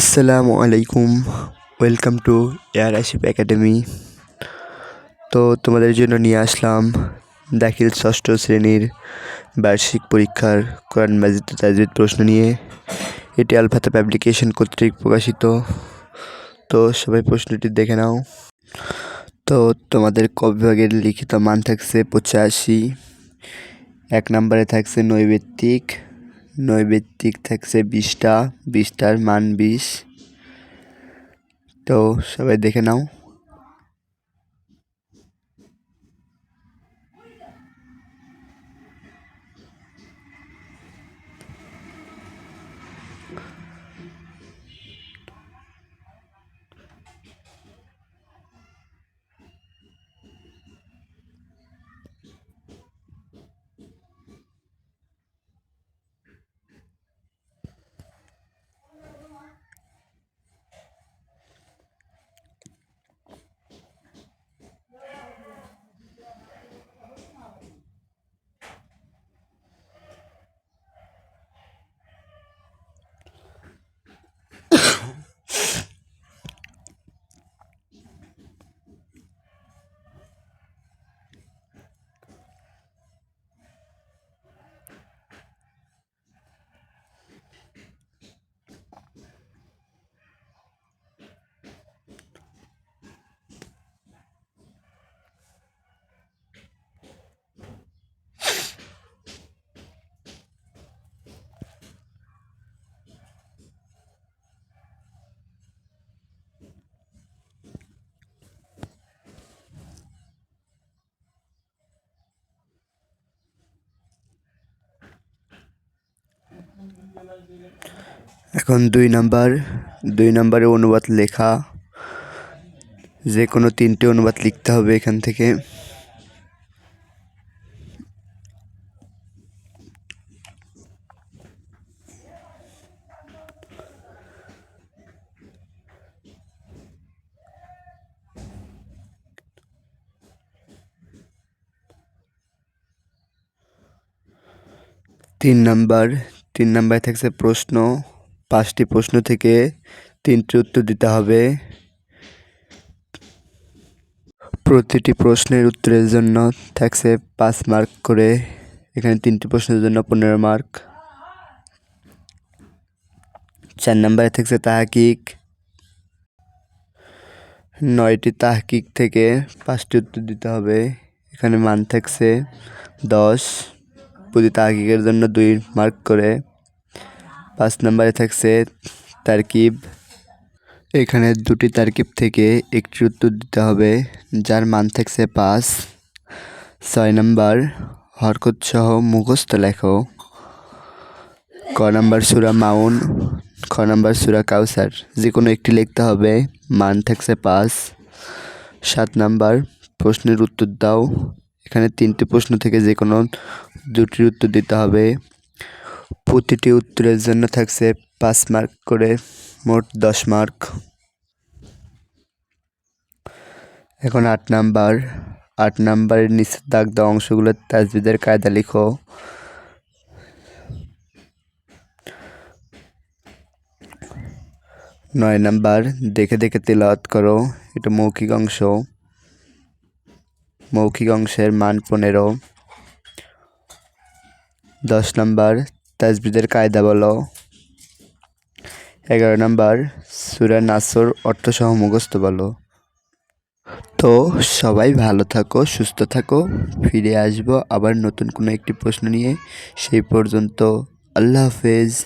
আসসালামু আলাইকুম। Welcome to air আশিপ একাডেমি তো তোমাদের জন্য নিয়ে আসলাম দাখিল ষষ্ঠ শ্রেণির বার্ষিক পরীক্ষার কোরআন মাজিদ ও তাজবিদ প্রশ্ন নিয়ে। এটি আলফাতা পাবলিকেশন কর্তৃক প্রকাশিত। তো সবাই প্রশ্নটি দেখে নাও। তো তোমাদের ক বিভাগের লিখিত মান থাকছে পঁচাশি। এক নম্বরে থাকছে নৈবেত্তিক। নৈবেত্তিক থাকছে বিশটা বিশটার মান বিশ। তো সবাই দেখে নাও। এখন দুই নাম্বার, দুই নাম্বারে অনুবাদ লেখা। যে কোনো তিনটে অনুবাদ লিখতে হবে এখান থেকে। তিন নাম্বার তিন নাম্বারে থাকছে প্রশ্ন। পাঁচটি প্রশ্ন থেকে তিনটি উত্তর দিতে হবে। প্রতিটি প্রশ্নের উত্তরের জন্য থাকছে পাঁচ মার্ক করে। এখানে তিনটি প্রশ্নের জন্য পনেরো মার্ক। চার নাম্বারে থাকছে তাহাকিক। নয়টি তাহকিক থেকে পাঁচটি উত্তর দিতে হবে। এখানে মান থাকছে দশ। প্রতি তাহকিকের জন্য দুই মার্ক করে। পাঁচ নম্বরে থাকছে তারকিব। এখানে দুটি তারকিব থেকে একটি উত্তর দিতে হবে, যার মান থাকছে পাঁচ। ছয় নম্বর হরকত সহ মুখস্থ লেখো। ক নম্বর সুরা মাউন, খ নম্বর সুরা কাউসার যে কোনো একটি লিখতে হবে, মান থাকছে পাঁচ। সাত নাম্বার, প্রশ্নের উত্তর দাও। এখানে তিনটি প্রশ্ন থেকে যে কোনো দুটির উত্তর দিতে হবে। প্রতিটি উত্তরের জন্য থাকছে পাঁচ মার্ক করে, মোট দশ মার্ক। এখন আট নাম্বার। আট নাম্বারের নিচে দাগ দেওয়া অংশগুলো তাজবিদের কায়দা লিখো। নয় নাম্বার, দেখে দেখে তেলাওয়াত করো। এটা মৌখিক অংশ। মৌখিক অংশের মান পনেরো। দশ নাম্বার, তাজবিদের কায়দা বলো। এগারো নাম্বার, সুরা নাসর অর্থসহ মুখস্থ বলো। তো সবাই ভালো থাকো, সুস্থ থাকো। ফিরে আসব আবার নতুন কোনো একটি প্রশ্ন নিয়ে। সেই পর্যন্ত আল্লাহ হাফেজ।